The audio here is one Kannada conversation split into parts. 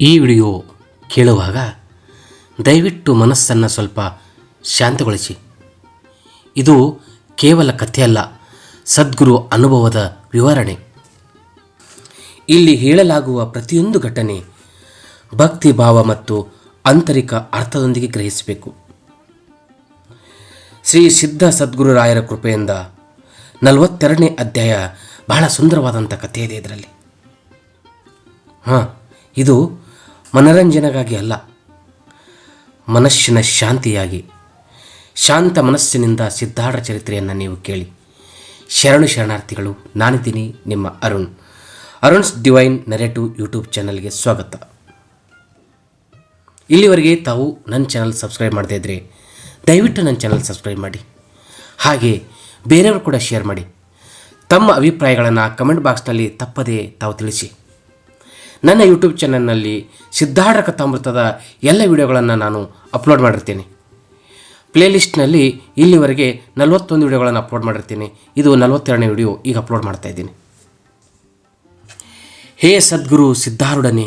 ಈ ವಿಡಿಯೋ ಕೇಳುವಾಗ ದಯವಿಟ್ಟು ಮನಸ್ಸನ್ನು ಸ್ವಲ್ಪ ಶಾಂತಗೊಳಿಸಿ. ಇದು ಕೇವಲ ಕಥೆಯಲ್ಲ, ಸದ್ಗುರು ಅನುಭವದ ವಿವರಣೆ. ಇಲ್ಲಿ ಹೇಳಲಾಗುವ ಪ್ರತಿಯೊಂದು ಘಟನೆ ಭಕ್ತಿ ಭಾವ ಮತ್ತು ಆಂತರಿಕ ಅರ್ಥದೊಂದಿಗೆ ಗ್ರಹಿಸಬೇಕು. ಶ್ರೀ ಸಿದ್ಧ ಸದ್ಗುರುರಾಯರ ಕೃಪೆಯಿಂದ ನಲವತ್ತೆರಡನೇ ಅಧ್ಯಾಯ ಬಹಳ ಸುಂದರವಾದಂಥ ಕಥೆ ಇದೆ ಇದರಲ್ಲಿ. ಹಾಂ, ಇದು ಮನರಂಜನೆಗಾಗಿ ಅಲ್ಲ. ಮನಸ್ಸಿನ ಶಾಂತಿಯಾಗಿ. ಶಾಂತ ಮನಸ್ಸಿನಿಂದ ಸಿದ್ಧಾರ್ಥ ಚರಿತ್ರೆಯನ್ನು ನೀವು ಕೇಳಿ. ಶರಣು ಶರಣಾರ್ಥಿಗಳು, ನಾನಿದ್ದೀನಿ ನಿಮ್ಮ Arun. Arun's divine narrative YouTube ಚಾನಲ್ಗೆ ಸ್ವಾಗತ. ಇಲ್ಲಿವರೆಗೆ ತಾವು ನನ್ನ ಚಾನಲ್ ಸಬ್ಸ್ಕ್ರೈಬ್ ಮಾಡದೇ ಇದ್ದರೆ ದಯವಿಟ್ಟು ನನ್ನ ಚಾನಲ್ ಸಬ್ಸ್ಕ್ರೈಬ್ ಮಾಡಿ. ಹಾಗೆ ಬೇರೆಯವರು ಕೂಡ ಶೇರ್ ಮಾಡಿ. ತಮ್ಮ ಅಭಿಪ್ರಾಯಗಳನ್ನು ಕಮೆಂಟ್ ಬಾಕ್ಸ್ನಲ್ಲಿ ತಪ್ಪದೇ ತಾವು ತಿಳಿಸಿ. ನನ್ನ ಯೂಟ್ಯೂಬ್ ಚಾನಲ್ನಲ್ಲಿ ಸಿದ್ಧಾರ್ಥ ಕಥಾಮೃತದ ಎಲ್ಲ ವಿಡಿಯೋಗಳನ್ನು ನಾನು ಅಪ್ಲೋಡ್ ಮಾಡಿರ್ತೀನಿ. ಪ್ಲೇಲಿಸ್ಟ್ನಲ್ಲಿ ಇಲ್ಲಿವರೆಗೆ ನಲವತ್ತೊಂದು ವಿಡಿಯೋಗಳನ್ನು ಅಪ್ಲೋಡ್ ಮಾಡಿರ್ತೀನಿ. ಇದು ನಲವತ್ತೆರಡನೇ ವಿಡಿಯೋ ಈಗ ಅಪ್ಲೋಡ್ ಮಾಡ್ತಾ ಇದ್ದೀನಿ. ಹೇ ಸದ್ಗುರು ಸಿದ್ಧಾರೂಢನೇ,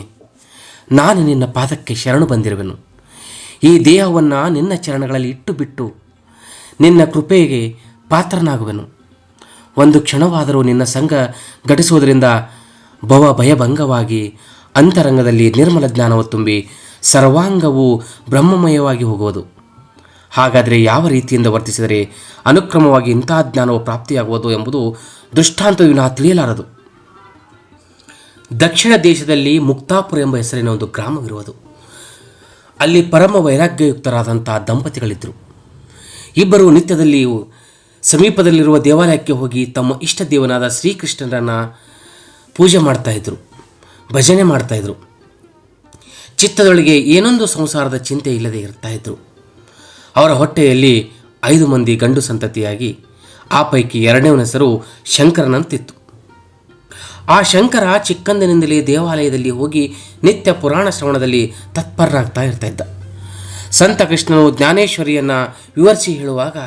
ನಾನು ನಿನ್ನ ಪಾದಕ್ಕೆ ಶರಣು ಬಂದಿರುವೆನು. ಈ ದೇಹವನ್ನು ನಿನ್ನ ಚರಣಗಳಲ್ಲಿ ಇಟ್ಟು ಬಿಟ್ಟು ನಿನ್ನ ಕೃಪೆಗೆ ಪಾತ್ರನಾಗುವೆನು. ಒಂದು ಕ್ಷಣವಾದರೂ ನಿನ್ನ ಸಂಘ ಘಟಿಸುವುದರಿಂದ ಭವ ಭಯಭಂಗವಾಗಿ ಅಂತರಂಗದಲ್ಲಿ ನಿರ್ಮಲ ಜ್ಞಾನವು ತುಂಬಿ ಸರ್ವಾಂಗವು ಬ್ರಹ್ಮಮಯವಾಗಿ ಹೋಗುವುದು. ಹಾಗಾದರೆ ಯಾವ ರೀತಿಯಿಂದ ವರ್ತಿಸಿದರೆ ಅನುಕ್ರಮವಾಗಿ ಇಂಥ ಜ್ಞಾನವು ಪ್ರಾಪ್ತಿಯಾಗುವುದು ಎಂಬುದು ದೃಷ್ಟಾಂತವಿನ ತಿಳಿಯಲಾರದು. ದಕ್ಷಿಣ ದೇಶದಲ್ಲಿ ಮುಕ್ತಾಪುರ ಎಂಬ ಹೆಸರಿನ ಒಂದು ಗ್ರಾಮವಿರುವುದು. ಅಲ್ಲಿ ಪರಮ ವೈರಾಗ್ಯಯುಕ್ತರಾದಂಥ ದಂಪತಿಗಳಿದ್ದರು ಇಬ್ಬರು ನಿತ್ಯದಲ್ಲಿ ಸಮೀಪದಲ್ಲಿರುವ ದೇವಾಲಯಕ್ಕೆ ಹೋಗಿ ತಮ್ಮ ಇಷ್ಟ ದೇವನಾದ ಶ್ರೀಕೃಷ್ಣರನ್ನು ಪೂಜೆ ಮಾಡ್ತಾಯಿದ್ರು ಭಜನೆ ಮಾಡ್ತಾಯಿದ್ರು ಚಿತ್ತದೊಳಗೆ ಏನೊಂದು ಸಂಸಾರದ ಚಿಂತೆ ಇಲ್ಲದೆ ಇರ್ತಾಯಿದ್ರು ಅವರ ಹೊಟ್ಟೆಯಲ್ಲಿ ಐದು ಮಂದಿ ಗಂಡು ಸಂತತಿಯಾಗಿ, ಆ ಪೈಕಿ ಎರಡನೇವನ ಹೆಸರು ಶಂಕರನಂತಿತ್ತು. ಆ ಶಂಕರ ಚಿಕ್ಕಂದಿನಿಂದಲೇ ದೇವಾಲಯದಲ್ಲಿ ಹೋಗಿ ನಿತ್ಯ ಪುರಾಣ ಶ್ರವಣದಲ್ಲಿ ತತ್ಪರರಾಗ್ತಾ ಇರ್ತಾ ಇದ್ದ. ಸಂತ ಕೃಷ್ಣನು ಜ್ಞಾನೇಶ್ವರಿಯನ್ನು ವಿವರಿಸಿ ಹೇಳುವಾಗ,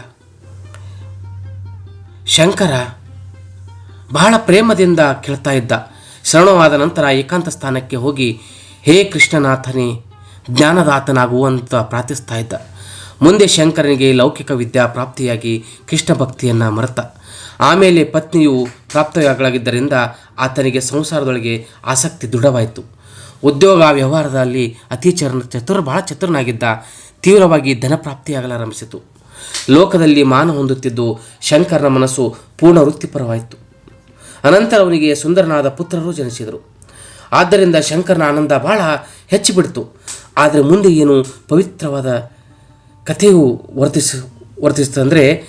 ಶಂಕರ ಬಹಳ ಪ್ರೇಮದಿಂದ ಕೇಳ್ತಾ ಇದ್ದ. ಶರಣವಾದ ನಂತರ ಏಕಾಂತ ಸ್ಥಾನಕ್ಕೆ ಹೋಗಿ, ಹೇ ಕೃಷ್ಣನಾಥನೇ, ಜ್ಞಾನದಾತನಾಗುವಂತ ಪ್ರಾರ್ಥಿಸ್ತಾ ಇದ್ದ. ಮುಂದೆ ಶಂಕರನಿಗೆ ಲೌಕಿಕ ವಿದ್ಯಾ ಪ್ರಾಪ್ತಿಯಾಗಿ ಕೃಷ್ಣ ಭಕ್ತಿಯನ್ನು ಮರೆತ. ಆಮೇಲೆ ಪತ್ನಿಯು ಪ್ರಾಪ್ತಿಯಾಗಲಾಗಿದ್ದರಿಂದ ಆತನಿಗೆ ಸಂಸಾರದೊಳಗೆ ಆಸಕ್ತಿ ದೃಢವಾಯಿತು. ಉದ್ಯೋಗ ವ್ಯವಹಾರದಲ್ಲಿ ಅತಿ ಚರ ಚತುರ, ಬಹಳ ಚತುರನಾಗಿದ್ದ, ತೀವ್ರವಾಗಿ ಧನಪ್ರಾಪ್ತಿಯಾಗಲಾರಂಭಿಸಿತು ಲೋಕದಲ್ಲಿ ಮಾನ ಹೊಂದುತ್ತಿದ್ದು ಶಂಕರನ ಮನಸ್ಸು ಪೂರ್ಣ ವೃತ್ತಿಪರವಾಯಿತು ಅನಂತರ ಅವನಿಗೆ ಸುಂದರನಾದ ಪುತ್ರರು ಜನಿಸಿದರು. ಆದ್ದರಿಂದ ಶಂಕರನ ಆನಂದ ಬಹಳ ಹೆಚ್ಚಿಬಿಡ್ತು. ಆದರೆ ಮುಂದೆ ಏನು ಪವಿತ್ರವಾದ ಕಥೆಯು ವರ್ತಿಸ ವರ್ತಿಸ್ತಂದರೆ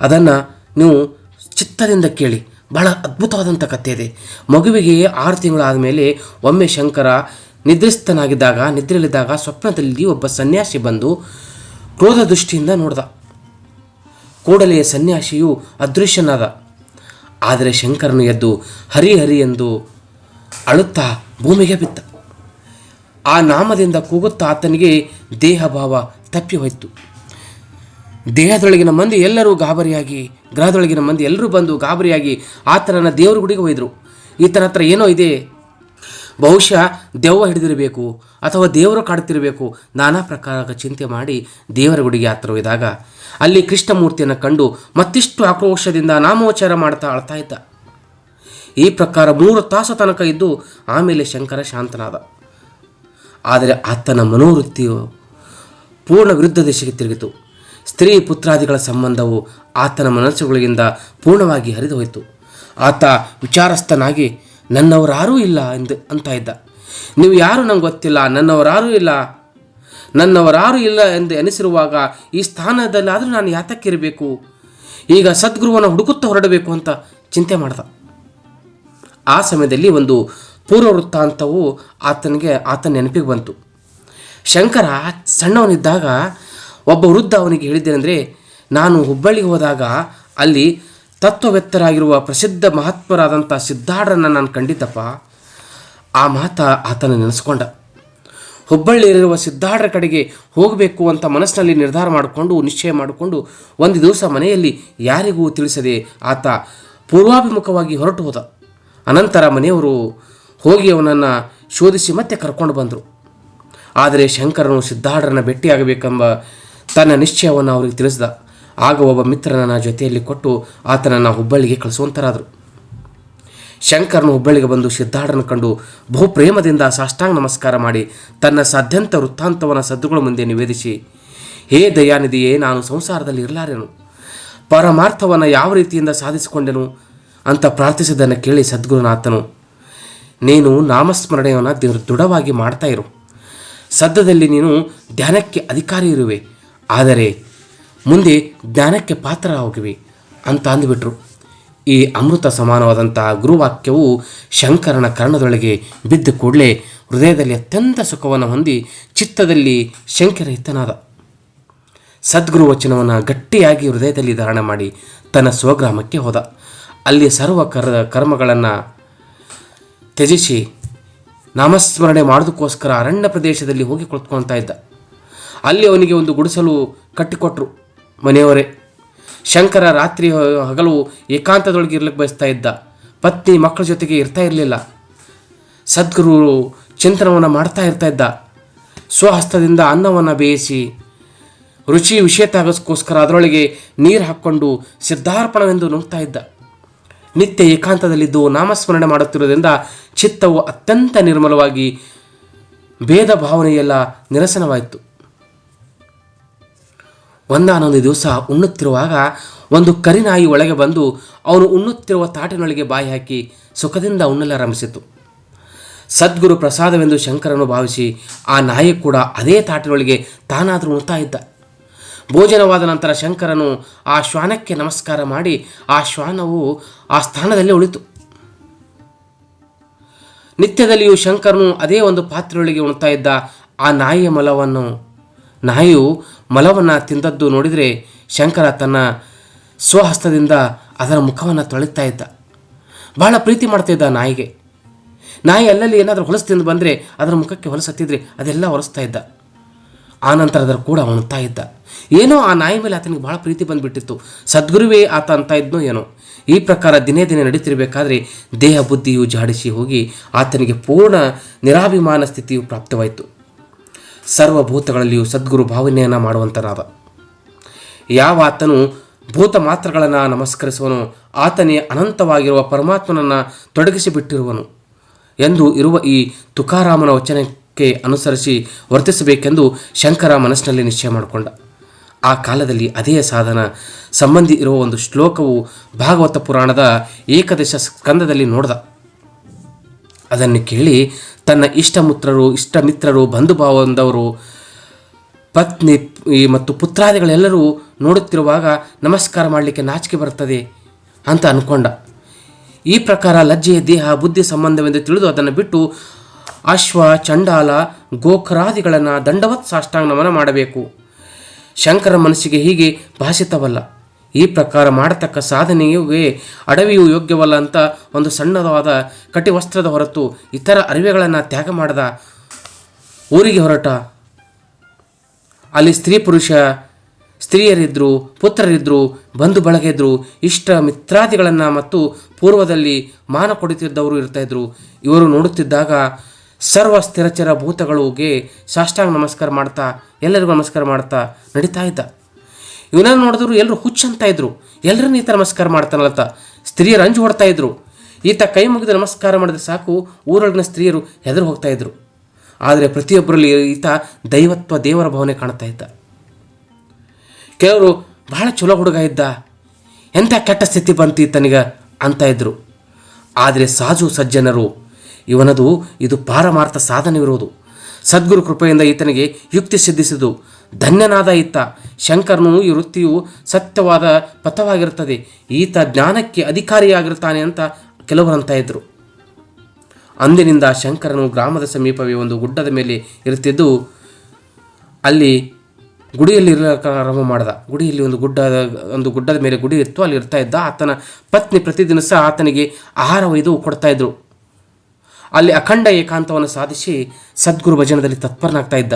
ಅದನ್ನು ನೀವು ಚಿತ್ತದಿಂದ ಕೇಳಿ. ಬಹಳ ಅದ್ಭುತವಾದಂಥ ಕಥೆ ಇದೆ. ಮಗುವಿಗೆ ಆರು ತಿಂಗಳಾದ ಮೇಲೆ ಒಮ್ಮೆ ಶಂಕರ ನಿದ್ರಿಸ್ತನಾಗಿದ್ದಾಗ, ನಿದ್ರೆಯಲ್ಲಿದ್ದಾಗ ಸ್ವಪ್ನದಲ್ಲಿ ಒಬ್ಬ ಸನ್ಯಾಸಿ ಬಂದು ಕ್ರೋಧ ದೃಷ್ಟಿಯಿಂದ ನೋಡ್ದ. ಕೂಡಲೇ ಸನ್ಯಾಸಿಯು ಅದೃಶ್ಯನಾದ. ಆದರೆ ಶಂಕರನು ಎದ್ದು ಹರಿ ಹರಿ ಎಂದು ಅಳುತ್ತಾ ಭೂಮಿಗೆ ಬಿತ್ತ ಆ ನಾಮದಿಂದ ಕೂಗುತ್ತಾ ಆತನಿಗೆ ದೇಹಭಾವ ತಪ್ಪಿ ಹೋಯಿತು. ದೇಹದೊಳಗಿನ ಮಂದಿ ಎಲ್ಲರೂ ಗಾಬರಿಯಾಗಿ ಗ್ರಹದೊಳಗಿನ ಮಂದಿ ಎಲ್ಲರೂ ಬಂದು ಗಾಬರಿಯಾಗಿ ಆತನನ್ನು ದೇವರ ಗುಡಿಗೆ ಒಯ್ದರು. ಈತನ ಹತ್ರ ಏನೋ ಇದೆ ಬಹುಶಃ ದೆವ್ವ ಹಿಡಿದಿರಬೇಕು ಅಥವಾ ದೇವರು ಕಾಡುತ್ತಿರಬೇಕು ನಾನಾ ಪ್ರಕಾರದ ಚಿಂತೆ ಮಾಡಿ ದೇವರ ಗುಡಿಗೆ ಹತ್ರ ಒಯ್ದಾಗ ಅಲ್ಲಿ ಕೃಷ್ಣಮೂರ್ತಿಯನ್ನು ಕಂಡು ಮತ್ತಿಷ್ಟು ಆಕ್ರೋಶದಿಂದ ನಾಮೋಚಾರ ಮಾಡ್ತಾ ಅಳ್ತಾ ಇದ್ದ. ಈ ಪ್ರಕಾರ ಮೂರು ತಾಸು ತನಕ ಇದ್ದು ಆಮೇಲೆ ಶಂಕರ ಶಾಂತನಾದ. ಆದರೆ ಆತನ ಮನೋವೃತ್ತಿಯು ಪೂರ್ಣ ವಿರುದ್ಧ ದಿಶೆಗೆ ತಿರುಗಿತು. ಸ್ತ್ರೀ ಪುತ್ರಾದಿಗಳ ಸಂಬಂಧವು ಆತನ ಮನಸ್ಸುಗಳಿಗಿಂತ ಪೂರ್ಣವಾಗಿ ಹರಿದು ಹೋಯಿತು ಆತ ವಿಚಾರಸ್ಥನಾಗಿ ನನ್ನವರಾರೂ ಇಲ್ಲ ಎಂದು ಅಂತ ಇದ್ದ. ನೀವು ಯಾರು ನಂಗೆ ಗೊತ್ತಿಲ್ಲ ನನ್ನವರಾರೂ ಇಲ್ಲ. ನನ್ನವರಾರೂ ಇಲ್ಲ ಎಂದು ಎನಿಸಿರುವಾಗ ಈ ಸ್ಥಾನದಲ್ಲಾದರೂ ನಾನು ಯಾತಕ್ಕಿರಬೇಕು? ಈಗ ಸದ್ಗುರುವನ್ನು ಹುಡುಕುತ್ತಾ ಹೊರಡಬೇಕು ಅಂತ ಚಿಂತೆ ಮಾಡ್ದ. ಆ ಸಮಯದಲ್ಲಿ ಒಂದು ಪೂರ್ವ ವೃತ್ತಾಂತವು ಆತನಿಗೆ ಆತನ ನೆನಪಿಗೆ ಬಂತು. ಶಂಕರ ಸಣ್ಣವನಿದ್ದಾಗ ಒಬ್ಬ ವೃದ್ಧ ಅವನಿಗೆ ಹೇಳಿದ್ದೇನೆಂದರೆ, ನಾನು ಹುಬ್ಬಳ್ಳಿಗೆ ಹೋದಾಗ ಅಲ್ಲಿ ತತ್ವವೆತ್ತರಾಗಿರುವ ಪ್ರಸಿದ್ಧ ಮಹತ್ವರಾದಂಥ ಸಿದ್ಧಾಢರನ್ನು ನಾನು ಕಂಡಿದ್ದಪ್ಪ ಆ ಮಾತ ಆತನ ನೆನೆಸ್ಕೊಂಡ. ಹುಬ್ಬಳ್ಳಿಯಲ್ಲಿರುವ ಸಿದ್ಧಾಢರ ಕಡೆಗೆ ಹೋಗಬೇಕು ಅಂತ ಮನಸ್ಸಿನಲ್ಲಿ ನಿರ್ಧಾರ ಮಾಡಿಕೊಂಡು, ನಿಶ್ಚಯ ಮಾಡಿಕೊಂಡು ಒಂದು ದಿವಸ ಮನೆಯಲ್ಲಿ ಯಾರಿಗೂ ತಿಳಿಸದೆ ಆತ ಪೂರ್ವಾಭಿಮುಖವಾಗಿ ಹೊರಟು ಹೋದ. ಅನಂತರ ಮನೆಯವರು ಹೋಗಿ ಅವನನ್ನು ಶೋಧಿಸಿ ಮತ್ತೆ ಕರ್ಕೊಂಡು ಬಂದರು. ಆದರೆ ಶಂಕರನು ಸಿದ್ಧಾರ್ಥನ ಭೇಟಿಯಾಗಬೇಕೆಂಬ ತನ್ನ ನಿಶ್ಚಯವನ್ನು ಅವರಿಗೆ ತಿಳಿಸಿದ. ಆಗ ಒಬ್ಬ ಮಿತ್ರನನ್ನ ಜೊತೆಯಲ್ಲಿ ಕೊಟ್ಟು ಆತನನ್ನು ಹುಬ್ಬಳ್ಳಿಗೆ ಕಳಿಸುವಂತರಾದರು. ಶಂಕರನು ಹುಬ್ಬಳ್ಳಿಗೆ ಬಂದು ಸಿದ್ಧಾರ್ಥನ ಕಂಡು ಬಹು ಪ್ರೇಮದಿಂದ ಸಾಷ್ಟಾಂಗ ನಮಸ್ಕಾರ ಮಾಡಿ ತನ್ನ ಸಾಧ್ಯಂತ ವೃತ್ತಾಂತವನ್ನು ಸದ್ದುಗಳ ಮುಂದೆ ನಿವೇದಿಸಿ, ಹೇ ದಯಾನಿಧಿಯೇ, ನಾನು ಸಂಸಾರದಲ್ಲಿ ಇರಲಾರೆನು. ಪರಮಾರ್ಥವನ್ನು ಯಾವ ರೀತಿಯಿಂದ ಸಾಧಿಸಿಕೊಂಡೆನು? ಅಂತ ಪ್ರಾರ್ಥಿಸಿದ್ದನ್ನು ಕೇಳಿ ಸದ್ಗುರುನಾಥನು ನೀನು ನಾಮಸ್ಮರಣೆಯನ್ನು ದೃಢವಾಗಿ ಮಾಡ್ತಾ ಇರು. ಸದ್ಯದಲ್ಲಿ ನೀನು ಧ್ಯಾನಕ್ಕೆ ಅಧಿಕಾರಿ ಇರುವೆ. ಆದರೆ ಮುಂದೆ ಜ್ಞಾನಕ್ಕೆ ಪಾತ್ರ ಹೋಗಿವೆ ಅಂತ ಅಂದುಬಿಟ್ರು. ಈ ಅಮೃತ ಸಮಾನವಾದಂಥ ಗುರುವಾಕ್ಯವು ಶಂಕರನ ಕರ್ಣದೊಳಗೆ ಬಿದ್ದ ಕೂಡಲೇ ಹೃದಯದಲ್ಲಿ ಅತ್ಯಂತ ಸುಖವನ್ನು ಹೊಂದಿ ಚಿತ್ತದಲ್ಲಿ ಶಂಕರಹಿತನಾದ. ಸದ್ಗುರು ವಚನವನ್ನು ಗಟ್ಟಿಯಾಗಿ ಹೃದಯದಲ್ಲಿ ಧಾರಣ ಮಾಡಿ ತನ್ನ ಸ್ವಗ್ರಾಮಕ್ಕೆ ಹೋದ. ಅಲ್ಲಿ ಸರ್ವ ಕರ ಕರ್ಮಗಳನ್ನು ತ್ಯಜಿಸಿ ನಾಮಸ್ಮರಣೆ ಮಾಡೋದಕ್ಕೋಸ್ಕರ ಅರಣ್ಯ ಪ್ರದೇಶದಲ್ಲಿ ಹೋಗಿ ಕುಳಿತುಕೊಳ್ತಾ ಇದ್ದ. ಅಲ್ಲಿ ಅವನಿಗೆ ಒಂದು ಗುಡಿಸಲು ಕಟ್ಟಿಕೊಟ್ರು. ಮನೆಯವರೇ. ಶಂಕರ ರಾತ್ರಿ ಹಗಲು ಏಕಾಂತದೊಳಗೆ ಇರ್ಲಿಕ್ಕೆ ಬಯಸ್ತಾ ಇದ್ದ. ಪತ್ನಿ ಮಕ್ಕಳ ಜೊತೆಗೆ ಇರ್ತಾ ಇರಲಿಲ್ಲ. ಸದ್ಗುರು ಚಿಂತನವನ್ನು ಮಾಡ್ತಾ ಇರ್ತಾ ಇದ್ದ. ಸ್ವಹಸ್ತದಿಂದ ಅನ್ನವನ್ನು ಬೇಯಿಸಿ ರುಚಿ ವಿಷಯ ತಾಗಿಸ್ಕೋಸ್ಕರ ಅದರೊಳಗೆ ನೀರು ಹಾಕ್ಕೊಂಡು ಸಿದ್ಧಾರ್ಪಣವೆಂದು ನುಗ್ತಾ ಇದ್ದ. ನಿತ್ಯ ಏಕಾಂತದಲ್ಲಿದ್ದು ನಾಮಸ್ಮರಣೆ ಮಾಡುತ್ತಿರುವುದರಿಂದ ಚಿತ್ತವು ಅತ್ಯಂತ ನಿರ್ಮಲವಾಗಿ ಭೇದ ಭಾವನೆಯೆಲ್ಲ ನಿರಸನವಾಯಿತು. ಒಂದಾನೊಂದು ದಿವಸ ಉಣ್ಣುತ್ತಿರುವಾಗ ಒಂದು ಕರಿನಾಯಿ ಒಳಗೆ ಬಂದು ಅವನು ಉಣ್ಣುತ್ತಿರುವ ತಾಟಿನೊಳಗೆ ಬಾಯಿ ಹಾಕಿ ಸುಖದಿಂದ ಉಣ್ಣಲಾರಂಭಿಸಿತು ಸದ್ಗುರು ಪ್ರಸಾದವೆಂದು ಶಂಕರನು ಭಾವಿಸಿ ಆ ನಾಯಿ ಕೂಡ ಅದೇ ತಾಟಿನೊಳಗೆ ತಾನಾದರೂ ಉಣ್ತಾ ಇದ್ದ. ಭೋಜನವಾದ ನಂತರ ಶಂಕರನು ಆ ಶ್ವಾನಕ್ಕೆ ನಮಸ್ಕಾರ ಮಾಡಿ ಆ ಶ್ವಾನವು ಆ ಸ್ಥಾನದಲ್ಲೇ ಉಳಿತು. ನಿತ್ಯದಲ್ಲಿಯೂ ಶಂಕರನು ಅದೇ ಒಂದು ಪಾತ್ರೆಯೊಳಗೆ ಉಣ್ತಾ ಇದ್ದ ಆ ನಾಯಿಯ ಮಲವನ್ನು. ನಾಯಿಯು ಮಲವನ್ನು ತಿಂದದ್ದು ನೋಡಿದರೆ ಶಂಕರ ತನ್ನ ಸ್ವಹಸ್ತದಿಂದ ಅದರ ಮುಖವನ್ನು ತೊಳಿತಾ ಇದ್ದ. ಬಹಳ ಪ್ರೀತಿ ಮಾಡ್ತಾ ಇದ್ದ ನಾಯಿಗೆ. ನಾಯಿ ಅಲ್ಲಲ್ಲಿ ಏನಾದರೂ ಹೊಲಸು ತಿಂದು ಬಂದರೆ ಅದರ ಮುಖಕ್ಕೆ ಹೊಲಸು ಹತ್ತಿದ್ರೆ ಅದೆಲ್ಲ ಒರೆಸ್ತಾ ಇದ್ದ. ಆನಂತರ ಅದರ ಕೂಡ ಉಣ್ತಾ ಇದ್ದ. ಏನೋ ಆ ನಾಯಿ ಮೇಲೆ ಆತನಿಗೆ ಭಾಳ ಪ್ರೀತಿ ಬಂದುಬಿಟ್ಟಿತ್ತು. ಸದ್ಗುರುವೇ ಆತ ಅಂತ ಇದ್ನೋ ಏನೋ. ಈ ಪ್ರಕಾರ ದಿನೇ ದಿನೇ ನಡೀತಿರಬೇಕಾದ್ರೆ ದೇಹ ಬುದ್ಧಿಯು ಜಾಡಿಸಿ ಹೋಗಿ ಆತನಿಗೆ ಪೂರ್ಣ ನಿರಾಭಿಮಾನ ಸ್ಥಿತಿಯು ಪ್ರಾಪ್ತವಾಯಿತು. ಸರ್ವಭೂತಗಳಲ್ಲಿಯೂ ಸದ್ಗುರು ಭಾವನೆಯನ್ನು ಮಾಡುವಂತನಾದ. ಯಾವ ಆತನು ಭೂತ ಮಾತ್ರಗಳನ್ನು ನಮಸ್ಕರಿಸುವನು, ಆತನೇ ಅನಂತವಾಗಿರುವ ಪರಮಾತ್ಮನನ್ನು ತೊಡಗಿಸಿಬಿಟ್ಟಿರುವನು ಎಂದು ಇರುವ ಈ ತುಕಾರಾಮನ ವಚನಕ್ಕೆ ಅನುಸರಿಸಿ ವರ್ತಿಸಬೇಕೆಂದು ಶಂಕರ ಮನಸ್ಸಿನಲ್ಲಿ ನಿಶ್ಚಯ ಮಾಡಿಕೊಂಡ. ಆ ಕಾಲದಲ್ಲಿ ಅದೇ ಸಾಧನ ಸಂಬಂಧಿ ಇರುವ ಒಂದು ಶ್ಲೋಕವು ಭಾಗವತ ಪುರಾಣದ ಏಕದಶ ಸ್ಕಂದದಲ್ಲಿ ನೋಡ್ದ. ಅದನ್ನು ಕೇಳಿ ತನ್ನ ಇಷ್ಟಮಿತ್ರರು ಇಷ್ಟಮಿತ್ರರು ಬಂಧು ಬಾಂಧವರು ಪತ್ನಿ ಮತ್ತು ಪುತ್ರಾದಿಗಳೆಲ್ಲರೂ ನೋಡುತ್ತಿರುವಾಗ ನಮಸ್ಕಾರ ಮಾಡಲಿಕ್ಕೆ ನಾಚಿಕೆ ಬರ್ತದೆ ಅಂತ ಅನ್ಕೊಂಡ. ಈ ಪ್ರಕಾರ ಲಜ್ಜೆಯ ದೇಹ, ಬುದ್ಧಿ ಸಂಬಂಧವೆಂದು ತಿಳಿದು ಅದನ್ನು ಬಿಟ್ಟು ಅಶ್ವ, ಚಂಡಾಲ, ಗೋಖರಾದಿಗಳನ್ನು ದಂಡವತ್ ಸಾಷ್ಟಾಂಗ ನಮನ ಮಾಡಬೇಕು. ಶಂಕರ ಮನಸ್ಸಿಗೆ ಹೀಗೆ ಭಾಷಿತವಲ್ಲ ಈ ಪ್ರಕಾರ ಮಾಡತಕ್ಕ ಸಾಧನೆಯುಗೆ ಅಡವಿಯು ಯೋಗ್ಯವಲ್ಲ ಅಂತ ಒಂದು ಸಣ್ಣದಾದ ಕಟಿವಸ್ತ್ರದ ಹೊರತು ಇತರ ಅರಿವೆಗಳನ್ನು ತ್ಯಾಗ ಮಾಡದ ಊರಿಗೆ ಹೊರಟ. ಅಲ್ಲಿ ಸ್ತ್ರೀ ಪುರುಷ ಸ್ತ್ರೀಯರಿದ್ದರು ಪುತ್ರರಿದ್ದರು ಬಂಧು ಬಳಗೆದ್ರು ಇಷ್ಟ ಮಿತ್ರಾದಿಗಳನ್ನು ಮತ್ತು ಪೂರ್ವದಲ್ಲಿ ಮಾನ ಕೊಡುತ್ತಿದ್ದವರು ಇರ್ತಾಯಿದ್ರು ಇವರು ನೋಡುತ್ತಿದ್ದಾಗ ಸರ್ವ ಸ್ಥಿರಚರ ಭೂತಗಳಿಗೆ ಸಾಷ್ಟಾಂಗ ನಮಸ್ಕಾರ ಮಾಡ್ತಾ, ಎಲ್ಲರಿಗೂ ನಮಸ್ಕಾರ ಮಾಡ್ತಾ ನಡೀತಾ ಇದ್ದ. ಇವನನ್ನು ನೋಡಿದ್ರು ಎಲ್ಲರೂ ಹುಚ್ಚಂತ ಇದ್ರು. ಎಲ್ಲರನ್ನ ಈತ ನಮಸ್ಕಾರ ಮಾಡ್ತಾನಲ್ಲತ್ತ ಸ್ತ್ರೀಯರು ಅಂಜು ಹೊಡ್ತಾ ಇದ್ರು. ಈತ ಕೈ ಮುಗಿದು ನಮಸ್ಕಾರ ಮಾಡಿದ್ರೆ ಸಾಕು, ಊರೊಳಗಿನ ಸ್ತ್ರೀಯರು ಹೆದರು ಹೋಗ್ತಾ ಇದ್ರು. ಆದರೆ ಪ್ರತಿಯೊಬ್ಬರಲ್ಲಿ ಈತ ದೈವತ್ವ, ದೇವರ ಭಾವನೆ ಕಾಣ್ತಾ ಇದ್ದ. ಕೆಲವರು ಬಹಳ ಚಲೋ ಹುಡುಗ ಇದ್ದ. ಎಂಥ ಕೆಟ್ಟ ಸ್ಥಿತಿ ಬಂತು ಈತನಿಗ ಅಂತ ಇದ್ರು. ಆದರೆ ಸಾಜು ಸಜ್ಜನರು, ಇವನದು ಇದು ಪಾರಮಾರ್ಥ ಸಾಧನವಿರುವುದು ಸದ್ಗುರು ಕೃಪೆಯಿಂದ ಈತನಿಗೆ ಯುಕ್ತಿ ಸಿದ್ಧಿಸಿದು ಧನ್ಯನಾದ ಈತ. ಶಂಕರನು ಈ ವೃತ್ತಿಯು ಸತ್ಯವಾದ ಪಥವಾಗಿರುತ್ತದೆ. ಈತ ಜ್ಞಾನಕ್ಕೆ ಅಧಿಕಾರಿಯಾಗಿರ್ತಾನೆ ಅಂತ ಕೆಲವರು ಅಂತ ಇದ್ದರು ಅಂದಿನಿಂದ ಶಂಕರನು ಗ್ರಾಮದ ಸಮೀಪವೇ ಒಂದು ಗುಡ್ಡದ ಮೇಲೆ ಇರುತ್ತಿದ್ದು, ಅಲ್ಲಿ ಗುಡಿಯಲ್ಲಿ ಆರಂಭ ಮಾಡಿದ. ಗುಡಿಯಲ್ಲಿ ಒಂದು ಗುಡ್ಡದ ಒಂದು ಗುಡ್ಡದ ಮೇಲೆ ಗುಡಿ ಇತ್ತು. ಅಲ್ಲಿ ಇರ್ತಾ ಇದ್ದ ಆತನ ಪತ್ನಿ ಪ್ರತಿದಿನ ಸಹ ಆತನಿಗೆ ಆಹಾರ ಒಯ್ದು ಕೊಡ್ತಾ ಇದ್ರು. ಅಲ್ಲಿ ಅಖಂಡ ಏಕಾಂತವನ್ನು ಸಾಧಿಸಿ ಸದ್ಗುರು ಭಜನದಲ್ಲಿ ತತ್ಪರನಾಗ್ತಾ ಇದ್ದ.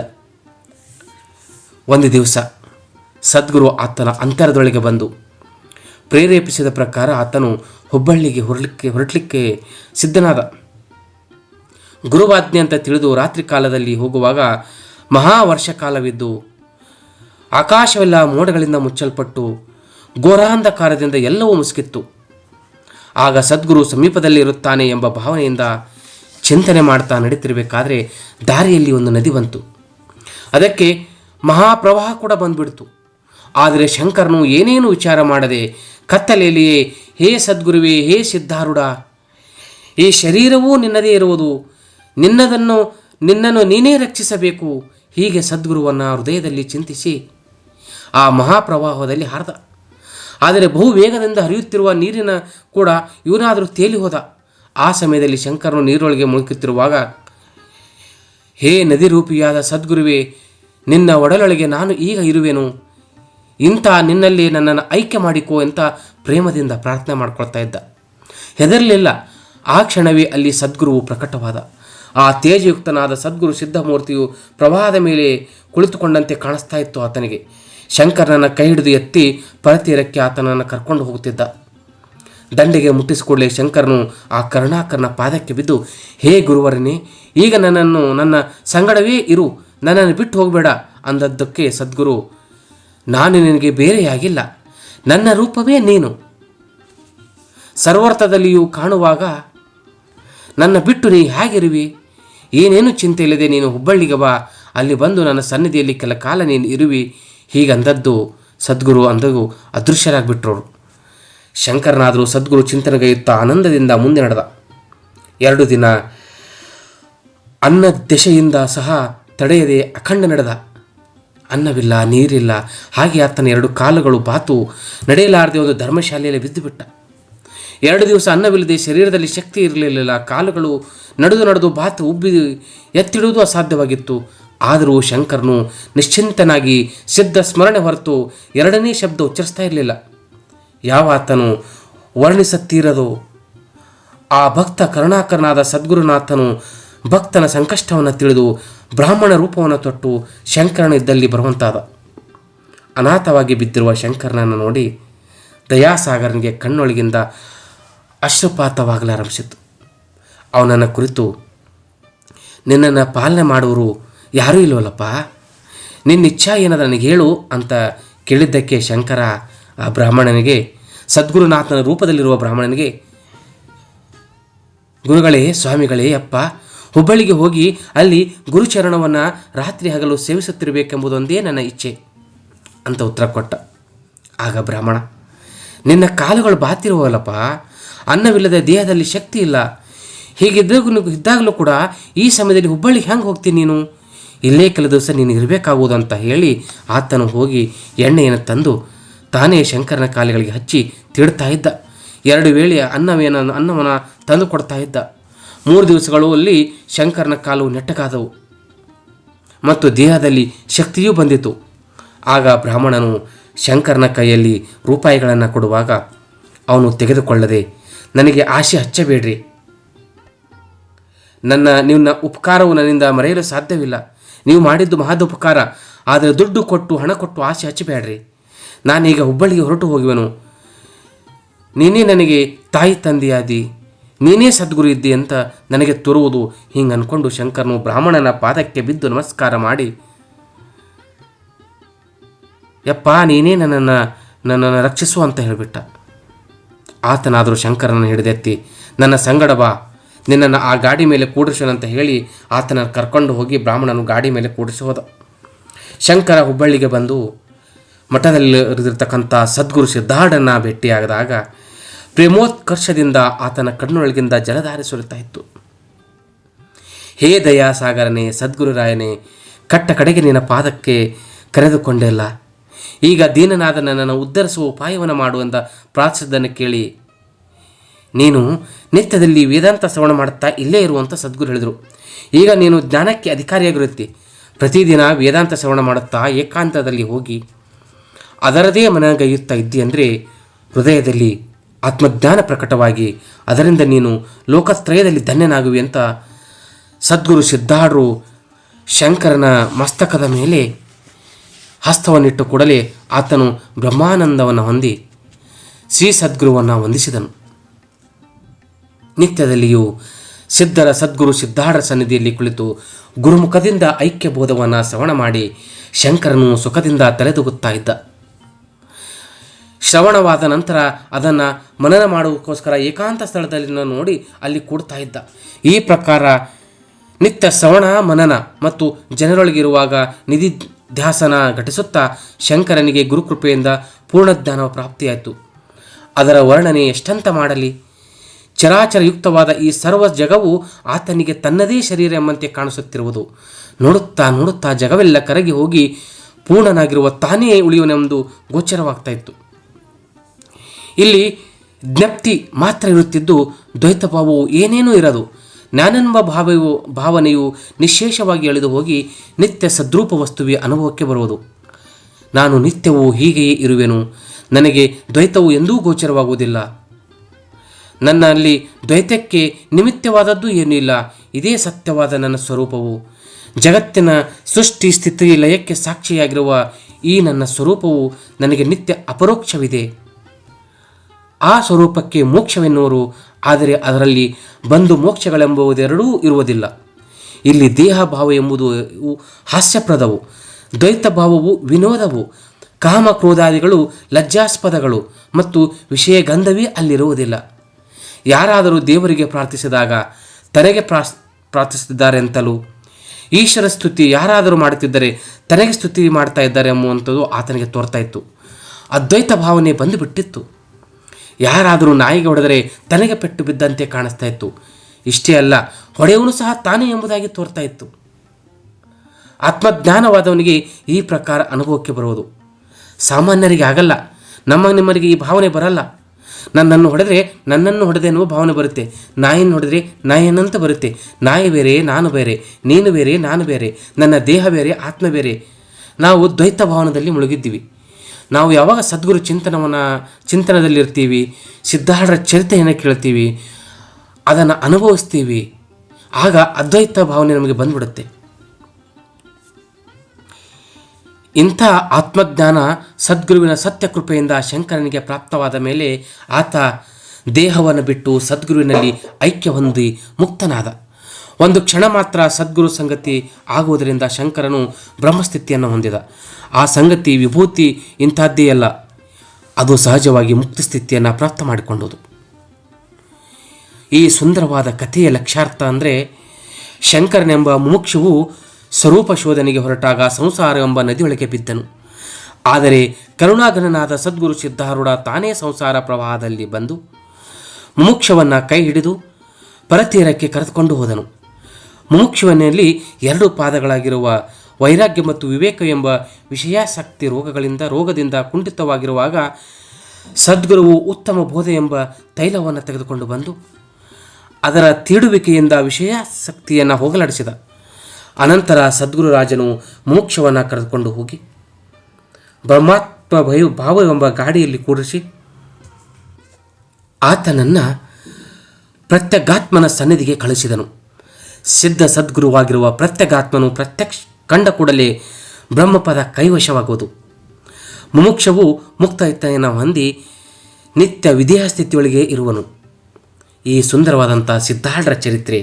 ಒಂದು ದಿವಸ ಸದ್ಗುರು ಆತನ ಅಂತರದೊಳಗೆ ಬಂದು ಪ್ರೇರೇಪಿಸಿದ ಪ್ರಕಾರ ಆತನು ಹುಬ್ಬಳ್ಳಿಗೆ ಹೊರಲಿಕ್ಕೆ ಹೊರಟಲಿಕ್ಕೆ ಸಿದ್ಧನಾದ. ಗುರುವಾಜ್ಞೆ ಅಂತ ತಿಳಿದು ರಾತ್ರಿ ಕಾಲದಲ್ಲಿ ಹೋಗುವಾಗ ಮಹಾವರ್ಷ ಕಾಲವಿದ್ದು ಆಕಾಶವೆಲ್ಲ ಮೋಡಗಳಿಂದ ಮುಚ್ಚಲ್ಪಟ್ಟು ಘೋರಾಂಧಕಾರದಿಂದ ಎಲ್ಲವೂ ಮುಸುಕಿತ್ತು. ಆಗ ಸದ್ಗುರು ಸಮೀಪದಲ್ಲಿ ಇರುತ್ತಾನೆ ಎಂಬ ಭಾವನೆಯಿಂದ ಚಿಂತನೆ ಮಾಡ್ತಾ ನಡೀತಿರಬೇಕಾದ್ರೆ ದಾರಿಯಲ್ಲಿ ಒಂದು ನದಿ ಬಂತು. ಅದಕ್ಕೆ ಮಹಾಪ್ರವಾಹ ಕೂಡ ಬಂದ್ಬಿಡ್ತು. ಆದರೆ ಶಂಕರನು ಏನೇನು ವಿಚಾರ ಮಾಡದೆ ಕತ್ತಲೆಯಲ್ಲಿಯೇ, ಹೇ ಸದ್ಗುರುವೇ, ಹೇ ಸಿದ್ಧಾರುಡ ಈ ಶರೀರವೂ ನಿನ್ನದೇ ಇರುವುದು. ನಿನ್ನದನ್ನು, ನಿನ್ನನ್ನು ನೀನೇ ರಕ್ಷಿಸಬೇಕು. ಹೀಗೆ ಸದ್ಗುರುವನ್ನು ಹೃದಯದಲ್ಲಿ ಚಿಂತಿಸಿ ಆ ಮಹಾಪ್ರವಾಹದಲ್ಲಿ ಹಾರ್ದ. ಆದರೆ ಬಹು ವೇಗದಿಂದ ಹರಿಯುತ್ತಿರುವ ನೀರಿನ ಕೂಡ ಇವನಾದರೂ ತೇಲಿ ಹೋದ. ಆ ಸಮಯದಲ್ಲಿ ಶಂಕರನು ನೀರೊಳಗೆ ಮುಳುಕುತ್ತಿರುವಾಗ ಹೇ ನದಿರೂಪಿಯಾದ ಸದ್ಗುರುವೇ, ನಿನ್ನ ಒಡಲೊಳಗೆ ನಾನು ಈಗ ಇರುವೆನು. ಇಂಥ ನಿನ್ನಲ್ಲಿ ನನ್ನನ್ನು ಐಕ್ಯ ಮಾಡಿಕೋ ಅಂತ ಪ್ರೇಮದಿಂದ ಪ್ರಾರ್ಥನೆ ಮಾಡ್ಕೊಳ್ತಾ ಇದ್ದ. ಹೆದರಲಿಲ್ಲ. ಆ ಕ್ಷಣವೇ ಅಲ್ಲಿ ಸದ್ಗುರುವು ಪ್ರಕಟವಾದ. ಆ ತೇಜಯುಕ್ತನಾದ ಸದ್ಗುರು ಸಿದ್ಧಮೂರ್ತಿಯು ಪ್ರವಾಹದ ಮೇಲೆ ಕುಳಿತುಕೊಂಡಂತೆ ಕಾಣಿಸ್ತಾ ಇತ್ತು ಆತನಿಗೆ. ಶಂಕರನನ್ನು ಕೈ ಹಿಡಿದು ಎತ್ತಿ ಪರತೀರಕ್ಕೆ ಆತನನ್ನು ಕರ್ಕೊಂಡು ಹೋಗುತ್ತಿದ್ದ. ದಂಡೆಗೆ ಮುಟ್ಟಿಸಿಕೊಳ್ಳೆ ಶಂಕರನು ಆ ಕರುಣಾಕರನ ಪಾದಕ್ಕೆ ಬಿದ್ದು, ಹೇ ಗುರುವರನೇ, ಈಗ ನನ್ನನ್ನು, ನನ್ನ ಸಂಗಡವೇ ಇರು. ನನ್ನನ್ನು ಬಿಟ್ಟು ಹೋಗಬೇಡ ಅಂದದ್ದಕ್ಕೆ ಸದ್ಗುರು ನಾನು ನಿನಗೆ ಬೇರೆಯಾಗಿಲ್ಲ. ನನ್ನ ರೂಪವೇ ನೀನು. ಸರ್ವರ್ಥದಲ್ಲಿಯೂ ಕಾಣುವಾಗ ನನ್ನ ಬಿಟ್ಟು ನೀ ಹೇಗಿರುವಿ? ಏನೇನು ಚಿಂತೆ ಇಲ್ಲದೆ ನೀನು ಹುಬ್ಬಳ್ಳಿಗೆ ಬಾ. ಅಲ್ಲಿ ಬಂದು ನನ್ನ ಸನ್ನಿಧಿಯಲ್ಲಿ ಕೆಲ ಕಾಲ ನೀನು ಇರುವಿ. ಹೀಗಂದದ್ದು ಸದ್ಗುರು ಅಂದಗೂ ಅದೃಶ್ಯರಾಗ್ಬಿಟ್ರೋರು. ಶಂಕರನಾದರೂ ಸದ್ಗುರು ಚಿಂತನೆಗೈಯುತ್ತಾ ಆನಂದದಿಂದ ಮುಂದೆ ನಡೆದ. ಎರಡು ದಿನ ಅನ್ನ ದೆಸೆಯಿಂದ ಸಹ ತಡೆಯದೆ ಅಖಂಡ ನಡೆದ. ಅನ್ನವಿಲ್ಲ, ನೀರಿಲ್ಲ. ಹಾಗೆ ಆತನ ಎರಡು ಕಾಲುಗಳು ಬಾತು. ನಡೆಯಲಾರದೆ ಒಂದು ಧರ್ಮಶಾಲೆಯಲ್ಲಿ ಬಿದ್ದುಬಿಟ್ಟ. ಎರಡು ದಿವಸ ಅನ್ನವಿಲ್ಲದೆ ಶರೀರದಲ್ಲಿ ಶಕ್ತಿ ಇರಲಿಲ್ಲ. ಕಾಲುಗಳು ನಡೆದು ನಡೆದು ಬಾತು ಉಬ್ಬಿ ಎತ್ತಿಡುವುದು ಅಸಾಧ್ಯವಾಗಿತ್ತು. ಆದರೂ ಶಂಕರನು ನಿಶ್ಚಿಂತನಾಗಿ ಸಿದ್ಧ ಸ್ಮರಣೆ ಹೊರತು ಎರಡನೇ ಶಬ್ದ ಉಚ್ಚರಿಸ್ತಾ ಇರಲಿಲ್ಲ. ಯಾವ ಆತನು ವರ್ಣಿಸುತ್ತೀರದೋ ಆ ಭಕ್ತ ಕರುಣಾಕರನಾದ ಸದ್ಗುರುನಾಥನು ಭಕ್ತನ ಸಂಕಷ್ಟವನ್ನು ತಿಳಿದು ಬ್ರಾಹ್ಮಣ ರೂಪವನ್ನು ತೊಟ್ಟು ಶಂಕರನ ಇದ್ದಲ್ಲಿ ಬರುವಂತಾದ. ಅನಾಥವಾಗಿ ಬಿದ್ದಿರುವ ಶಂಕರನನ್ನು ನೋಡಿ ದಯಾಸಾಗರನಿಗೆ ಕಣ್ಣೊಳಗಿಂದ ಅಶ್ರುಪಾತವಾಗಲಾರಂಭಿಸಿತು. ಅವನನ್ನು ಕುರಿತು, ನಿನ್ನನ್ನು ಪಾಲನೆ ಮಾಡುವರು ಯಾರೂ ಇಲ್ಲವಲ್ಲಪ್ಪ? ನಿನ್ನ ಇಚ್ಛಾ ಏನದ ನನಗೆ ಹೇಳು ಅಂತ ಕೇಳಿದ್ದಕ್ಕೆ ಶಂಕರ ಆ ಬ್ರಾಹ್ಮಣನಿಗೆ, ಸದ್ಗುರುನಾಥನ ರೂಪದಲ್ಲಿರುವ ಬ್ರಾಹ್ಮಣನಿಗೆ, ಗುರುಗಳೇ, ಸ್ವಾಮಿಗಳೇ, ಅಪ್ಪ ಹುಬ್ಬಳ್ಳಿಗೆ ಹೋಗಿ ಅಲ್ಲಿ ಗುರುಚರಣವನ್ನು ರಾತ್ರಿ ಹಗಲು ಸೇವಿಸುತ್ತಿರಬೇಕೆಂಬುದೊಂದೇ ನನ್ನ ಇಚ್ಛೆ ಅಂತ ಉತ್ತರ ಕೊಟ್ಟ. ಆಗ ಬ್ರಾಹ್ಮಣ, ನಿನ್ನ ಕಾಲುಗಳು ಬಾತಿರುವಲ್ಲಪ್ಪ ಅನ್ನವಿಲ್ಲದ ದೇಹದಲ್ಲಿ ಶಕ್ತಿ ಇಲ್ಲ. ಹೀಗಿದ್ದಾಗೂ ಇದ್ದಾಗಲೂ ಕೂಡ ಈ ಸಮಯದಲ್ಲಿ ಹುಬ್ಬಳ್ಳಿಗೆ ಹೆಂಗೆ ಹೋಗ್ತೀನಿ ನೀನು? ಇಲ್ಲೇ ಕೆಲ ದಿವಸ ನೀನು ಇರಬೇಕಾಗುವುದು ಅಂತ ಹೇಳಿ ಆತನು ಹೋಗಿ ಎಣ್ಣೆಯನ್ನು ತಂದು ತಾನೇ ಶಂಕರನ ಕಾಲುಗಳಿಗೆ ಹಚ್ಚಿ ತಿಡ್ತಾ ಇದ್ದ. ಎರಡು ವೇಳೆಯ ಅನ್ನವೇನ ಅನ್ನವನ್ನು ತಂದು ಕೊಡ್ತಾ ಇದ್ದ. ಮೂರು ದಿವಸಗಳು ಅಲ್ಲಿ ಶಂಕರನ ಕಾಲು ನೆಟ್ಟಗಾದವು. ಮತ್ತು ದೇಹದಲ್ಲಿ ಶಕ್ತಿಯೂ ಬಂದಿತು. ಆಗ ಬ್ರಾಹ್ಮಣನು ಶಂಕರನ ಕೈಯಲ್ಲಿ ರೂಪಾಯಿಗಳನ್ನು ಕೊಡುವಾಗ, ಅವನು ತೆಗೆದುಕೊಳ್ಳದೆ, ನನಗೆ ಆಸೆ ಹಚ್ಚಬೇಡ್ರಿ. ನನ್ನ ನಿಮ್ಮ ಉಪಕಾರವು ನನ್ನಿಂದ ಮರೆಯಲು ಸಾಧ್ಯವಿಲ್ಲ. ನೀವು ಮಾಡಿದ್ದು ಮಹದ ಉಪಕಾರ, ಆದರೆ ದುಡ್ಡು ಕೊಟ್ಟು, ಹಣ ಕೊಟ್ಟು ಆಸೆ ಹಚ್ಚಬೇಡ್ರಿ. ನಾನೀಗ ಹುಬ್ಬಳ್ಳಿಗೆ ಹೊರಟು ಹೋಗುವೆನು. ನೀನೇ ನನಗೆ ತಾಯಿ ತಂದೆಯಾದಿ. ನೀನೇ ಸದ್ಗುರು ಇದ್ದಿ ಅಂತ ನನಗೆ ತೋರುವುದು. ಹಿಂಗೆ ಅಂದ್ಕೊಂಡು ಶಂಕರನು ಬ್ರಾಹ್ಮಣನ ಪಾದಕ್ಕೆ ಬಿದ್ದು ನಮಸ್ಕಾರ ಮಾಡಿ, ಯಪ್ಪ, ನೀನೇ ನನ್ನನ್ನು ನನ್ನನ್ನು ರಕ್ಷಿಸು ಅಂತ ಹೇಳಿಬಿಟ್ಟ. ಆತನಾದರೂ ಶಂಕರನ ಹಿಡಿದೆತ್ತಿ, ನನ್ನ ಸಂಗಡ ಬಾ, ನಿನ್ನನ್ನು ಆ ಗಾಡಿ ಮೇಲೆ ಕೂಡಿಸೋಣಂತ ಹೇಳಿ ಆತನ ಕರ್ಕೊಂಡು ಹೋಗಿ ಬ್ರಾಹ್ಮಣನು ಗಾಡಿ ಮೇಲೆ ಕೂಡಿಸಿ ಶಂಕರ ಹುಬ್ಬಳ್ಳಿಗೆ ಬಂದು ಮಠದಲ್ಲಿ ಇರತಕ್ಕಂಥ ಸದ್ಗುರು ಸಿದ್ಧಾರ್ಡನ್ನು ಭೇಟಿಯಾಗದಾಗ ಪ್ರೇಮೋತ್ಕರ್ಷದಿಂದ ಆತನ ಕಣ್ಣೊಳಗಿಂದ ಜಲಧಾರೆ ಸುರಿತಾ ಇತ್ತು. ಹೇ ದಯಾಸಾಗರನೇ, ಸದ್ಗುರುರಾಯನೇ, ಕಟ್ಟ ಕಡೆಗೆ ನಿನ್ನ ಪಾದಕ್ಕೆ ಕರೆದುಕೊಂಡೆಲ್ಲ. ಈಗ ದೀನನಾದ ನನ್ನನ್ನು ಉದ್ಧರಿಸುವ ಉಪಾಯವನ್ನು ಮಾಡುವಂತ ಪ್ರಾರ್ಥಿಸಿದ್ದನ್ನು ಕೇಳಿ, ನೀನು ನಿತ್ಯದಲ್ಲಿ ವೇದಾಂತ ಶ್ರವಣ ಮಾಡುತ್ತಾ ಇಲ್ಲೇ ಇರುವಂಥ ಸದ್ಗುರು ಹೇಳಿದರು. ಈಗ ನೀನು ಜ್ಞಾನಕ್ಕೆ ಅಧಿಕಾರಿಯಾಗಿರುತ್ತಿ. ಪ್ರತಿದಿನ ವೇದಾಂತ ಶ್ರವಣ ಮಾಡುತ್ತಾ ಏಕಾಂತದಲ್ಲಿ ಹೋಗಿ, ಅದರದೇ ಮನಗೈಯುತ್ತಾ ಇದ್ದಿ ಅಂದರೆ ಹೃದಯದಲ್ಲಿ ಆತ್ಮಜ್ಞಾನ ಪ್ರಕಟವಾಗಿ, ಅದರಿಂದ ನೀನು ಲೋಕತ್ರಯದಲ್ಲಿ ಧನ್ಯನಾಗುವಿ ಅಂತ ಸದ್ಗುರು ಸಿದ್ಧಾಢರು ಶಂಕರನ ಮಸ್ತಕದ ಮೇಲೆ ಹಸ್ತವನ್ನಿಟ್ಟು ಕೂಡಲೇ ಆತನು ಬ್ರಹ್ಮಾನಂದವನ್ನು ಹೊಂದಿ ಶ್ರೀ ಸದ್ಗುರುವನ್ನು ವಂದಿಸಿದನು. ನಿತ್ಯದಲ್ಲಿಯೂ ಸಿದ್ಧರ ಸದ್ಗುರು ಸಿದ್ಧಾರ ಸನ್ನಿಧಿಯಲ್ಲಿ ಕುಳಿತು ಗುರುಮುಖದಿಂದ ಐಕ್ಯ ಬೋಧವನ್ನು ಶ್ರವಣ ಮಾಡಿ ಶಂಕರನು ಸುಖದಿಂದ ತಲೆದೂಗುತ್ತಾ ಇದ್ದ. ಶ್ರವಣವಾದ ನಂತರ ಅದನ್ನು ಮನನ ಮಾಡುವುದಕ್ಕೋಸ್ಕರ ಏಕಾಂತ ಸ್ಥಳದಲ್ಲಿ ನೋಡಿ ಅಲ್ಲಿ ಕೂಡ್ತಾ ಇದ್ದ. ಈ ಪ್ರಕಾರ ನಿತ್ಯ ಶ್ರವಣ, ಮನನ ಮತ್ತು ಜನರೊಳಗಿರುವಾಗ ನಿಧಿ ಧ್ಯಾಸನ ಘಟಿಸುತ್ತಾ ಶಂಕರನಿಗೆ ಗುರುಕೃಪೆಯಿಂದ ಪೂರ್ಣಜ್ಞಾನ ಪ್ರಾಪ್ತಿಯಾಯಿತು. ಅದರ ವರ್ಣನೆ ಎಷ್ಟಂತ ಮಾಡಲಿ. ಚರಾಚರಯುಕ್ತವಾದ ಈ ಸರ್ವ ಜಗವು ಆತನಿಗೆ ತನ್ನದೇ ಶರೀರ ಎಂಬಂತೆ ಕಾಣಿಸುತ್ತಿರುವುದು. ನೋಡುತ್ತಾ ನೋಡುತ್ತಾ ಜಗವೆಲ್ಲ ಕರಗಿ ಹೋಗಿ ಪೂರ್ಣನಾಗಿರುವ ತಾನೇ ಉಳಿಯುವನೆಂದು ಗೋಚರವಾಗ್ತಾ ಇತ್ತು. ಇಲ್ಲಿ ಜ್ಞಪ್ತಿ ಮಾತ್ರ ಇರುತ್ತಿದ್ದು ದ್ವೈತ ಭಾವವು ಏನೇನೂ ಇರದು. ನಾನೆಂಬ ಭಾವವು, ಭಾವನೆಯು ನಿಶೇಷವಾಗಿ ಎಳೆದು ಹೋಗಿ ನಿತ್ಯ ಸದ್ರೂಪ ವಸ್ತುವಿಯ ಅನುಭವಕ್ಕೆ ಬರುವುದು. ನಾನು ನಿತ್ಯವೂ ಹೀಗೆಯೇ ಇರುವೆನು. ನನಗೆ ದ್ವೈತವು ಎಂದೂ ಗೋಚರವಾಗುವುದಿಲ್ಲ. ನನ್ನಲ್ಲಿ ದ್ವೈತಕ್ಕೆ ನಿಮಿತ್ತವಾದದ್ದು ಏನೂ ಇಲ್ಲ. ಇದೇ ಸತ್ಯವಾದ ನನ್ನ ಸ್ವರೂಪವು. ಜಗತ್ತಿನ ಸೃಷ್ಟಿ ಸ್ಥಿತಿ ಲಯಕ್ಕೆ ಸಾಕ್ಷಿಯಾಗಿರುವ ಈ ನನ್ನ ಸ್ವರೂಪವು ನನಗೆ ನಿತ್ಯ ಅಪರೋಕ್ಷವಿದೆ. ಆ ಸ್ವರೂಪಕ್ಕೆ ಮೋಕ್ಷವೆನ್ನುವರು, ಆದರೆ ಅದರಲ್ಲಿ ಬಂದು ಮೋಕ್ಷಗಳೆಂಬುವುದೆರಡೂ ಇರುವುದಿಲ್ಲ. ಇಲ್ಲಿ ದೇಹ ಭಾವ ಎಂಬುದು ಹಾಸ್ಯಪ್ರದವು ದ್ವೈತ ಭಾವವು ವಿನೋದವು ಕಾಮ ಕ್ರೋಧಾದಿಗಳು ಲಜ್ಜಾಸ್ಪದಗಳು, ಮತ್ತು ವಿಷಯ ಗಂಧವೇ ಅಲ್ಲಿರುವುದಿಲ್ಲ. ಯಾರಾದರೂ ದೇವರಿಗೆ ಪ್ರಾರ್ಥಿಸಿದಾಗ ತನಗೆ ಪ್ರಾರ್ಥಿಸುತ್ತಿದ್ದಾರೆ ಅಂತಲೂ ಈಶ್ವರ ಸ್ತುತಿ ಯಾರಾದರೂ ಮಾಡುತ್ತಿದ್ದರೆ ತನಗೆ ಸ್ತುತಿ ಮಾಡ್ತಾ ಇದ್ದಾರೆ ಎಂಬುವಂಥದ್ದು ಆತನಿಗೆ ತೋರ್ತಾ ಇತ್ತು. ಅದ್ವೈತ ಭಾವನೆ ಬಂದುಬಿಟ್ಟಿತ್ತು. ಯಾರಾದರೂ ನಾಯಿಗೆ ಹೊಡೆದರೆ ತನಗೆ ಪೆಟ್ಟು ಬಿದ್ದಂತೆ ಕಾಣಿಸ್ತಾ ಇತ್ತು. ಇಷ್ಟೇ ಅಲ್ಲ, ಹೊಡೆಯವನು ಸಹ ತಾನೇ ಎಂಬುದಾಗಿ ತೋರ್ತಾ ಇತ್ತು. ಆತ್ಮಜ್ಞಾನವಾದವನಿಗೆ ಈ ಪ್ರಕಾರ ಅನುಭವಕ್ಕೆ ಬರುವುದು. ಸಾಮಾನ್ಯರಿಗೆ ಆಗಲ್ಲ, ನಮ್ಮ ನಿಮ್ಮರಿಗೆ ಈ ಭಾವನೆ ಬರಲ್ಲ. ನನ್ನನ್ನು ಹೊಡೆದರೆ ನನ್ನನ್ನು ಹೊಡೆದೆ ಎನ್ನುವ ಭಾವನೆ ಬರುತ್ತೆ. ನಾಯಿಯನ್ನು ಹೊಡೆದರೆ ನಾಯಿಯನ್ನಂತ ಬರುತ್ತೆ. ನಾಯಿ ಬೇರೆ, ನಾನು ಬೇರೆ, ನೀನು ಬೇರೆ, ನಾನು ಬೇರೆ, ನನ್ನ ದೇಹ ಬೇರೆ, ಆತ್ಮ ಬೇರೆ. ನಾವು ದ್ವೈತ ಭಾವನದಲ್ಲಿ ಮುಳುಗಿದ್ದೀವಿ. ನಾವು ಯಾವಾಗ ಸದ್ಗುರು ಚಿಂತನವನ್ನು, ಚಿಂತನದಲ್ಲಿರ್ತೀವಿ ಸಿದ್ಧಾರ್ಢರ ಚರಿತೆಯನ್ನು ಕೇಳ್ತೀವಿ, ಅದನ್ನು ಅನುಭವಿಸ್ತೀವಿ, ಆಗ ಅದ್ವೈತ ಭಾವನೆ ನಮಗೆ ಬಂದ್ಬಿಡುತ್ತೆ. ಇಂಥ ಆತ್ಮಜ್ಞಾನ ಸದ್ಗುರುವಿನ ಸತ್ಯ ಕೃಪೆಯಿಂದ ಶಂಕರನಿಗೆ ಪ್ರಾಪ್ತವಾದ ಮೇಲೆ ಆತ ದೇಹವನ್ನು ಬಿಟ್ಟು ಸದ್ಗುರುವಿನಲ್ಲಿ ಐಕ್ಯ ಹೊಂದಿ ಮುಕ್ತನಾದ. ಒಂದು ಕ್ಷಣ ಮಾತ್ರ ಸದ್ಗುರು ಸಂಗತಿ ಆಗುವುದರಿಂದ ಶಂಕರನು ಬ್ರಹ್ಮಸ್ಥಿತಿಯನ್ನು ಹೊಂದಿದ. ಆ ಸಂಗತಿ ವಿಭೂತಿ ಇಂಥದ್ದೇ ಅಲ್ಲ, ಅದು ಸಹಜವಾಗಿ ಮುಕ್ತಿ ಸ್ಥಿತಿಯನ್ನು ಪ್ರಾಪ್ತ ಮಾಡಿಕೊಂಡುದು. ಈ ಸುಂದರವಾದ ಕಥೆಯ ಲಕ್ಷ್ಯಾರ್ಥ ಅಂದರೆ ಶಂಕರನೆಂಬ ಮುಮುಕ್ಷುವು ಸ್ವರೂಪ ಶೋಧನೆಗೆ ಹೊರಟಾಗ ಸಂಸಾರ ಎಂಬ ನದಿಯೊಳಗೆ ಬಿದ್ದನು. ಆದರೆ ಕರುಣಾಘನನಾದ ಸದ್ಗುರು ಸಿದ್ಧಾರೂಢ ತಾನೇ ಸಂಸಾರ ಪ್ರವಾಹದಲ್ಲಿ ಬಂದು ಮುಮುಕ್ಷವನ್ನು ಕೈ ಹಿಡಿದು ಪರತೀರಕ್ಕೆ ಕರೆದುಕೊಂಡು ಹೋದನು. ಮುಮುಕ್ಷುವನಲ್ಲಿ ಎರಡು ಪಾದಗಳಾಗಿರುವ ವೈರಾಗ್ಯ ಮತ್ತು ವಿವೇಕ ಎಂಬ ವಿಷಯಾಸಕ್ತಿ ರೋಗಗಳಿಂದ ರೋಗದಿಂದ ಕುಂಠಿತವಾಗಿರುವಾಗ ಸದ್ಗುರುವು ಉತ್ತಮ ಬೋಧೆ ಎಂಬ ತೈಲವನ್ನು ತೆಗೆದುಕೊಂಡು ಬಂದು ಅದರ ತೀಡುವಿಕೆಯಿಂದ ವಿಷಯಾಸಕ್ತಿಯನ್ನು ಹೋಗಲಾಡಿಸಿದ. ಅನಂತರ ಸದ್ಗುರು ರಾಜನು ಮೋಕ್ಷವನ್ನು ಕರೆದುಕೊಂಡು ಹೋಗಿ ಬ್ರಹ್ಮಾತ್ಮ ಭಯ ಭಾವ ಎಂಬ ಗಾಡಿಯಲ್ಲಿ ಕೂರಿಸಿ ಆತನನ್ನು ಪ್ರತ್ಯಗಾತ್ಮನ ಸನ್ನಿಧಿಗೆ ಕಳಿಸಿದನು. ಸಿದ್ಧ ಸದ್ಗುರುವಾಗಿರುವ ಪ್ರತ್ಯಗಾತ್ಮನು ಪ್ರತ್ಯಕ್ಷ ಕಂಡ ಕೂಡಲೇ ಬ್ರಹ್ಮಪದ ಕೈವಶವಾಗುವುದು. ಮುಮುಕ್ಷವು ಮುಕ್ತಾಯತೆಯನ್ನು ಹೊಂದಿ ನಿತ್ಯ ವಿಧೇಯ ಸ್ಥಿತಿಯೊಳಗೆ ಇರುವನು. ಈ ಸುಂದರವಾದಂಥ ಸಿದ್ಧಾರ್ಢರ ಚರಿತ್ರೆ,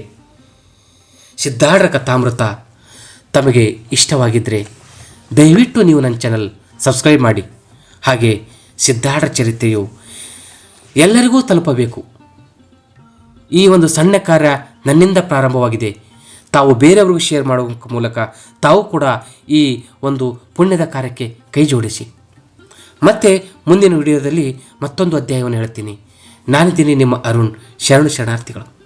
ಸಿದ್ಧಾರ್ಢರ ಕಥಾಮೃತ ತಮಗೆ ಇಷ್ಟವಾಗಿದ್ದರೆ ದಯವಿಟ್ಟು ನೀವು ನನ್ನ ಚಾನಲ್ ಸಬ್ಸ್ಕ್ರೈಬ್ ಮಾಡಿ. ಹಾಗೆ ಸಿದ್ಧಾರ್ಢರ ಚರಿತ್ರೆಯು ಎಲ್ಲರಿಗೂ ತಲುಪಬೇಕು. ಈ ಒಂದು ಸಣ್ಣ ಕಾರ್ಯ ನನ್ನಿಂದ ಪ್ರಾರಂಭವಾಗಿದೆ. ತಾವು ಬೇರೆಯವ್ರಿಗೂ ಶೇರ್ ಮಾಡುವ ಮೂಲಕ ತಾವು ಕೂಡ ಈ ಒಂದು ಪುಣ್ಯದ ಕಾರ್ಯಕ್ಕೆ ಕೈ ಜೋಡಿಸಿ. ಮತ್ತೆ ಮುಂದಿನ ವಿಡಿಯೋದಲ್ಲಿ ಮತ್ತೊಂದು ಅಧ್ಯಾಯವನ್ನು ಹೇಳ್ತೀನಿ. ನಾನಿದ್ದೀನಿ ನಿಮ್ಮ ಅರುಣ್. ಶರಣು ಶರಣಾರ್ಥಿಗಳು.